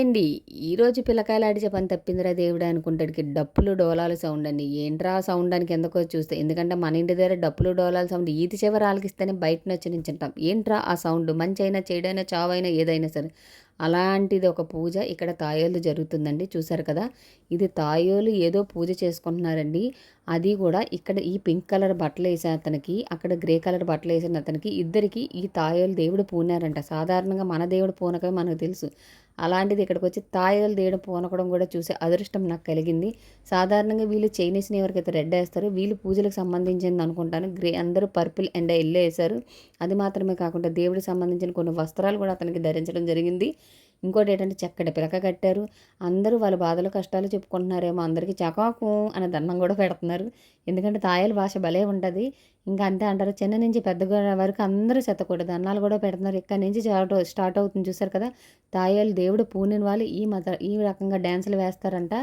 ఈరోజు పిల్లకాయలు ఆడిచే పని తప్పిందిరా దేవుడు అనుకుంటాడికి డప్పులు డోలాలు సౌండ్ అండి. ఏంట్రా సౌండ్ అని కిందకో చూస్తే. ఎందుకంటే మన ఇంటి దగ్గర డప్పులు డోలాలు సౌండ్ ఈతి చివరి ఆలకిస్తేనే బయట వచ్చి నించుంటాం ఏంట్రా ఆ సౌండ్ మంచి అయినా చెడైనా చావైనా ఏదైనా సరే. అలాంటిది ఒక పూజ ఇక్కడ తాయోలు జరుగుతుందండి. చూసారు కదా? ఇది తాయోలు ఏదో పూజ చేసుకుంటున్నారండి. అది కూడా ఇక్కడ ఈ పింక్ కలర్ బట్టలు వేసిన అతనికి అక్కడ గ్రే కలర్ బట్టలు వేసిన అతనికి ఇద్దరికి ఈ తాయోలు దేవుడు పూనారంట. సాధారణంగా మన దేవుడు పూనకమే మనకు తెలుసు. అలాంటిది ఇక్కడికి వచ్చి తాయలు తీయడం పూనకడం కూడా చూసే అదృష్టం నాకు కలిగింది. సాధారణంగా వీళ్ళు చైనీస్ని ఎవరికైతే రెడ్ వేస్తారో వీళ్ళు పూజలకు సంబంధించింది అనుకుంటాను. గ్రే అందరూ పర్పుల్ అండ్ ఎల్లో వేశారు. అది మాత్రమే కాకుండా దేవుడికి సంబంధించిన కొన్ని వస్త్రాలు కూడా అతనికి ధరించడం జరిగింది. ఇంకోటి ఏంటంటే చక్కటి పిలక కట్టారు. అందరూ వాళ్ళ బాధలు కష్టాలు చెప్పుకుంటున్నారేమో అందరికీ చకాకు అనే దండం కూడా పెడుతున్నారు. ఎందుకంటే తాయల భాష భలే ఉంటుంది. ఇంకా అంతే అంటారు చిన్న నుంచి పెద్ద వరకు అందరూ చెత్తకూడదు. దండాలు కూడా పెడుతున్నారు. ఇక్కడ నుంచి స్టార్ట్ స్టార్ట్ అవుతుంది చూసారు కదా? తాయాలు దేవుడు పూనిన వాళ్ళు ఈ మత ఈ రకంగా డ్యాన్సులు వేస్తారంట.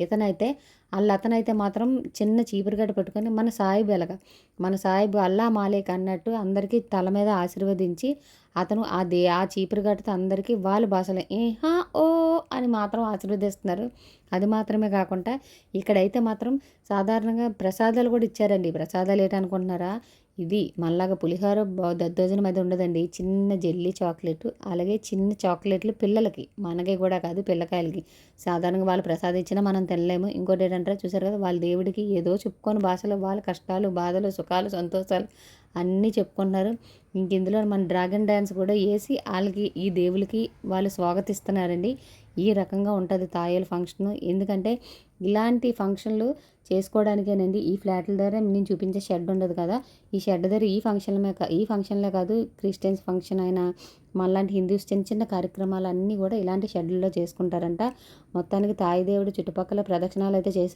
ఇతనైతే వాళ్ళ అతనైతే మాత్రం చిన్న చీపురుగడ్డ పెట్టుకొని మన సాయిబు ఎలాగ. మన సాయిబు అల్లా మాలేక్ అన్నట్టు అందరికీ తల మీద ఆశీర్వదించి అతను ఆ దే ఆ చీపురు చీపురుగడ్డతో అందరికీ వాళ్ళ భాషలో ఏహా ఓ అని మాత్రం ఆశీర్వదిస్తున్నారు. అది మాత్రమే కాకుండా ఇక్కడైతే మాత్రం సాధారణంగా ప్రసాదాలు కూడా ఇచ్చారండి. ప్రసాదాలు ఏంటనుకుంటున్నారా? ఇది మళ్ళాగా పులిహోర దద్దోజనం అది ఉండదండి. చిన్న జెల్లీ చాక్లెట్ అలాగే చిన్న చాక్లెట్లు పిల్లలకి. మనకి కూడా కాదు పిల్లకాయలకి. సాధారణంగా వాళ్ళు ప్రసాదించినా మనం తినలేము. ఇంకోటి ఏంటంటే చూసారు కదా వాళ్ళ దేవుడికి ఏదో చెప్పుకొని భాషలో వాళ్ళ కష్టాలు బాధలు సుఖాలు సంతోషాలు అన్నీ చెప్పుకుంటున్నారు. ఇంక ఇందులో మన డ్రాగన్ డ్యాన్స్ కూడా వేసి వాళ్ళకి ఈ దేవులకి వాళ్ళు స్వాగతిస్తున్నారండి. ఈ రకంగా ఉంటుంది తాయల ఫంక్షన్. ఎందుకంటే ఇలాంటి ఫంక్షన్లు చేసుకోవడానికేనండి. ఈ ఫ్లాట్ల దగ్గర నేను చూపించే షెడ్ ఉండదు కదా. ఈ షెడ్ దగ్గర ఈ ఫంక్షన్లే ఈ ఫంక్షన్లే కాదు క్రిస్టియన్స్ ఫంక్షన్ అయినా మళ్ళాంటి హిందూస్ చిన్న చిన్న కార్యక్రమాలు అన్నీ కూడా ఇలాంటి షెడ్లలో చేసుకుంటారంట. మొత్తానికి తాయి దేవుడు చుట్టుపక్కల ప్రదక్షిణాలు అయితే చేశారు.